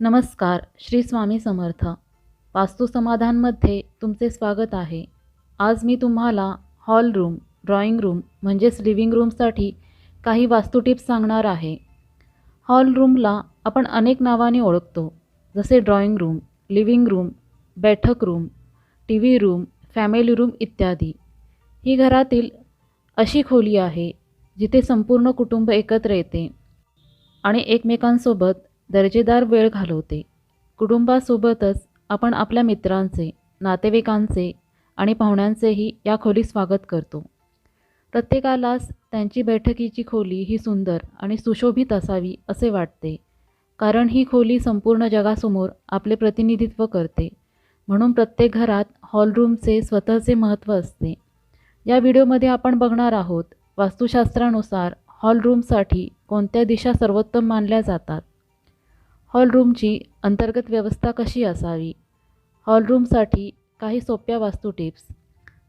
नमस्कार श्री स्वामी समर्थ. वास्तू समाधानमध्ये तुमचे स्वागत आहे. आज मी तुम्हाला हॉल रूम ड्रॉइंग रूम म्हणजेच लिव्हिंग रूमसाठी काही वास्तू टिप्स सांगणार आहे. हॉल रूमला आपण अनेक नावाने ओळखतो जसे ड्रॉइंग रूम लिव्हिंग रूम बैठक room T V room family room इत्यादी. ही घरातील अशी खोली आहे जिथे संपूर्ण कुटुंब एकत्र येते आणि एकमेकांसोबत दर्जेदार वेळ घालवते. कुटुंबासोबतच आपण आपल्या मित्रांचे नातेवाईकांचे आणि पाहुण्यांचेही या खोलीत स्वागत करतो. प्रत्येकालाच त्यांची बैठकीची खोली ही सुंदर आणि सुशोभित असावी असे वाटते. कारण ही खोली संपूर्ण जगासमोर आपले प्रतिनिधित्व करते. म्हणून प्रत्येक घरात हॉलरूमचे स्वतःचे महत्त्व असते. या व्हिडिओमध्ये आपण बघणार आहोत वास्तुशास्त्रानुसार हॉलरूमसाठी कोणत्या दिशा सर्वोत्तम मानल्या जातात? हॉलरूमची अंतर्गत व्यवस्था कशी असावी? हॉलरूमसाठी काही सोप्या वास्तू टिप्स.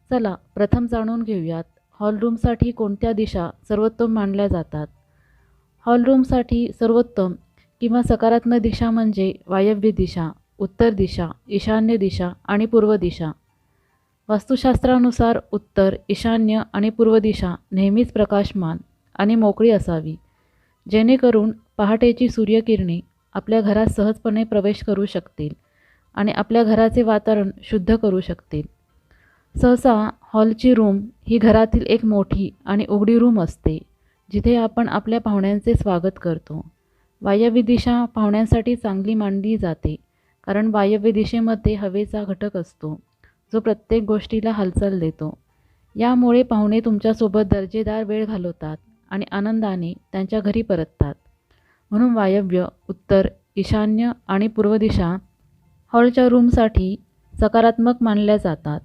चला प्रथम जाणून घेऊयात हॉलरूमसाठी कोणत्या दिशा सर्वोत्तम मानल्या जातात? हॉलरूमसाठी सर्वोत्तम किंवा सकारात्मक दिशा म्हणजे वायव्य दिशा उत्तर दिशा ईशान्य दिशा आणि पूर्व दिशा? वास्तुशास्त्रानुसार उत्तर ईशान्य आणि पूर्व दिशा नेहमीच प्रकाशमान आणि मोकळी असावी. जेणेकरून पहाटेची सूर्यकिरणे आपल्या घरात सहजपणे प्रवेश करू शकतील आणि आपल्या घराचे वातावरण शुद्ध करू शकतील. सहसा हॉलची रूम ही घरातील एक मोठी आणि उघडी रूम असते जिथे आपण आपल्या पाहुण्यांचे स्वागत करतो. वायव्य दिशा पाहुण्यांसाठी चांगली मानली जाते कारण वायव्य दिशेमध्ये हवेचा घटक असतो जो प्रत्येक गोष्टीला हालचाल देतो. यामुळे पाहुणे तुमच्यासोबत दर्जेदार वेळ घालवतात आणि आनंदाने त्यांच्या घरी परततात. म्हणून वायव्य उत्तर ईशान्य आणि पूर्व दिशा हॉलच्या रूमसाठी सकारात्मक मानल्या जातात.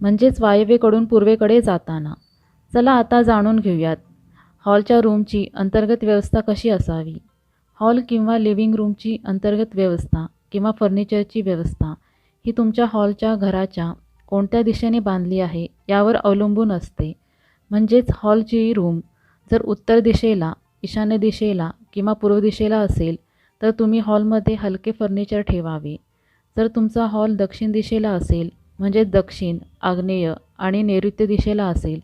म्हणजेच वायव्येकडून पूर्वेकडे जाताना. चला आता जाणून घेऊयात हॉलच्या रूमची अंतर्गत व्यवस्था कशी असावी? हॉल किंवा लिव्हिंग रूमची अंतर्गत व्यवस्था किंवा फर्निचरची व्यवस्था ही तुमच्या हॉलच्या घराच्या कोणत्या दिशेने बांधली आहे यावर अवलंबून असते. म्हणजेच हॉलची रूम जर उत्तर दिशेला ईशान्य दिशेला किंवा पूर्व दिशेला असेल तर तुम्ही हॉलमध्ये हलके फर्निचर ठेवावे. जर तुमचा हॉल दक्षिण दिशेला असेल म्हणजे दक्षिण आग्नेय आणि नैऋत्य दिशेला असेल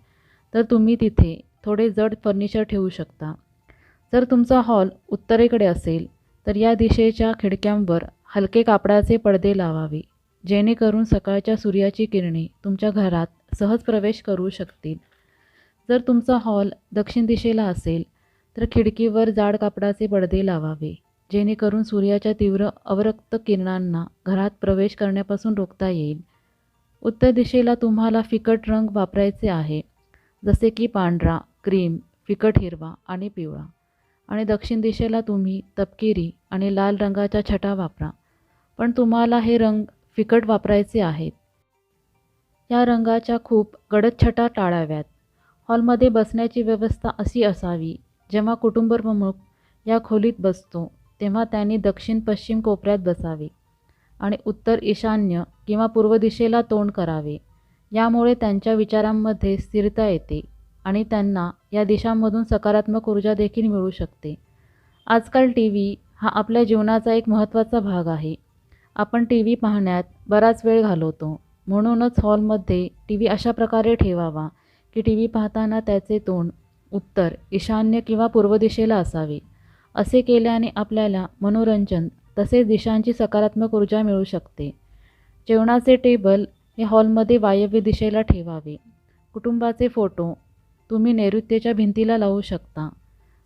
तर तुम्ही तिथे थोडे जड फर्निचर ठेवू शकता. जर तुमचा हॉल उत्तरेकडे असेल तर या दिशेच्या खिडक्यांवर हलके कापडाचे पडदे लावावे जेणेकरून सकाळच्या सूर्याची किरणे तुमच्या घरात सहज प्रवेश करू शकतील. जर तुमचा हॉल दक्षिण दिशेला असेल तर खिडकीवर जाड कापडाचे पडदे लावावे. जेणेकरून सूर्याच्या तीव्र अवरक्त किरणांना घरात प्रवेश करण्यापासून रोखता येईल. उत्तर दिशेला तुम्हाला फिकट रंग वापरायचे आहे. जसे की पांढरा क्रीम फिकट हिरवा आणि पिवळा. आणि दक्षिण दिशेला तुम्ही तपकिरी आणि लाल रंगाच्या छटा वापरा. पण तुम्हाला हे रंग फिकट वापरायचे आहेत. या रंगाच्या खूप गडद छटा टाळाव्यात. हॉलमध्ये बसण्याची व्यवस्था अशी असावी जेव्हा कुटुंब प्रमुख या खोलीत बसतो तेव्हा त्यांनी दक्षिण पश्चिम कोपऱ्यात बसावे आणि उत्तर ईशान्य किंवा पूर्व दिशेला तोंड करावे. यामुळे त्यांच्या विचारांमध्ये स्थिरता येते आणि त्यांना या दिशांमधून सकारात्मक ऊर्जा देखील मिळू शकते. आजकाल टी व्ही हा आपल्या जीवनाचा एक महत्त्वाचा भाग आहे. आपण टी व्ही पाहण्यात बराच वेळ घालवतो. म्हणूनच हॉलमध्ये टी व्ही अशा प्रकारे ठेवावा की टी व्ही पाहताना त्याचे तोंड उत्तर ईशान्य किंवा पूर्व दिशेला असावे. असे केल्याने आपल्याला मनोरंजन तसेच दिशांची सकारात्मक ऊर्जा मिळू शकते. जेवणाचे टेबल हे हॉलमध्ये वायव्य दिशेला ठेवावे. कुटुंबाचे फोटो तुम्ही नैऋत्येच्या भिंतीला लावू शकता.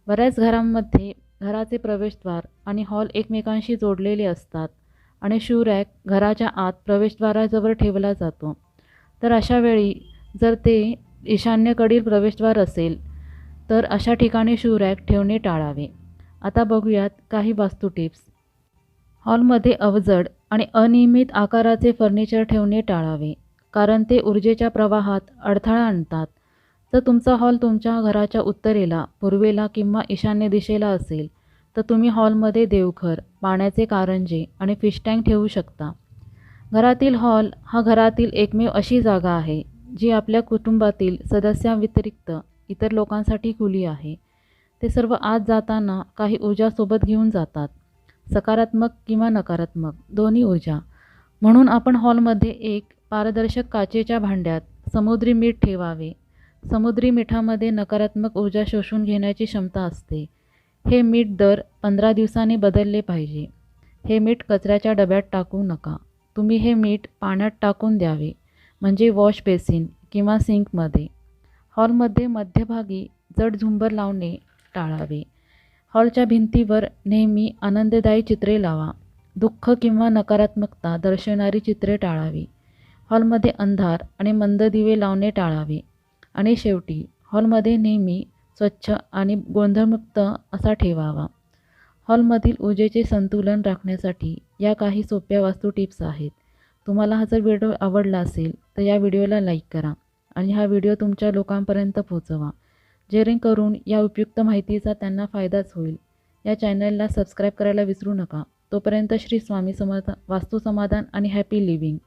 बऱ्याच घरांमध्ये घराचे प्रवेशद्वार आणि हॉल एकमेकांशी जोडलेले असतात आणि शू रॅक घराच्या आत प्रवेशद्वाराजवळ ठेवला जातो. तर अशा वेळी जर ते ईशान्येकडील प्रवेशद्वार असेल तर अशा ठिकाणी शू रॅक ठेवणे टाळावे. आता बघूयात काही वास्तू टिप्स हॉलमध्ये अवजड आणि अनियमित आकाराचे फर्निचर ठेवणे टाळावे कारण ते ऊर्जेच्या प्रवाहात अडथळा आणतात. जर तुमचा हॉल तुमच्या घराच्या उत्तरेला पूर्वेला किंवा ईशान्य दिशेला असेल तर तुम्ही हॉलमध्ये देवघर पाण्याचे कारंजे आणि फिश टँक ठेवू शकता. घरातील हॉल हा घरातील एकमेव अशी जागा आहे जी आपल्या कुटुंबातील सदस्यांव्यतिरिक्त इतर लोकांसाठी खुली आहे. ते सर्व आत जाताना काही ऊर्जा सोबत घेऊन जातात. सकारात्मक किंवा नकारात्मक दोन्ही ऊर्जा म्हणून आपण हॉलमध्ये एक पारदर्शक काचेच्या भांड्यात समुद्री मीठ ठेवावे. समुद्री मिठामध्ये नकारात्मक ऊर्जा शोषून घेण्याची क्षमता असते. हे मीठ दर पंधरा दिवसांनी बदलले पाहिजे. हे मीठ कचऱ्याच्या डब्यात टाकू नका. तुम्ही हे मीठ पाण्यात टाकून द्यावे. म्हणजे वॉश बेसिन किंवा सिंकमध्ये. हॉलमध्ये मध्यभागी जड झुंबर लावणे टाळावे. हॉलच्या भिंतीवर नेहमी आनंददायी चित्रे लावा. दुःख किंवा नकारात्मकता दर्शवणारी चित्रे टाळावी. हॉलमध्ये अंधार आणि मंद दिवे लावणे टाळावे. आणि शेवटी हॉलमध्ये नेहमी स्वच्छ आणि गोंधळमुक्त असा ठेवावा. हॉलमधील ऊर्जेचे संतुलन राखण्यासाठी या काही सोप्या वास्तू टिप्स आहेत. तुम्हाला हा जर व्हिडिओ आवडला असेल तर या व्हिडिओला लाईक करा. आणि हा व्हिडिओ तुमच्या लोकांपर्यंत पोहोचवा. जेणेकरून या उपयुक्त माहितीचा त्यांना फायदाच होईल. या चॅनलला सबस्क्राईब करायला विसरू नका. तोपर्यंत श्री स्वामी समर्थ वास्तू समाधान आणि हॅपी लिव्हिंग.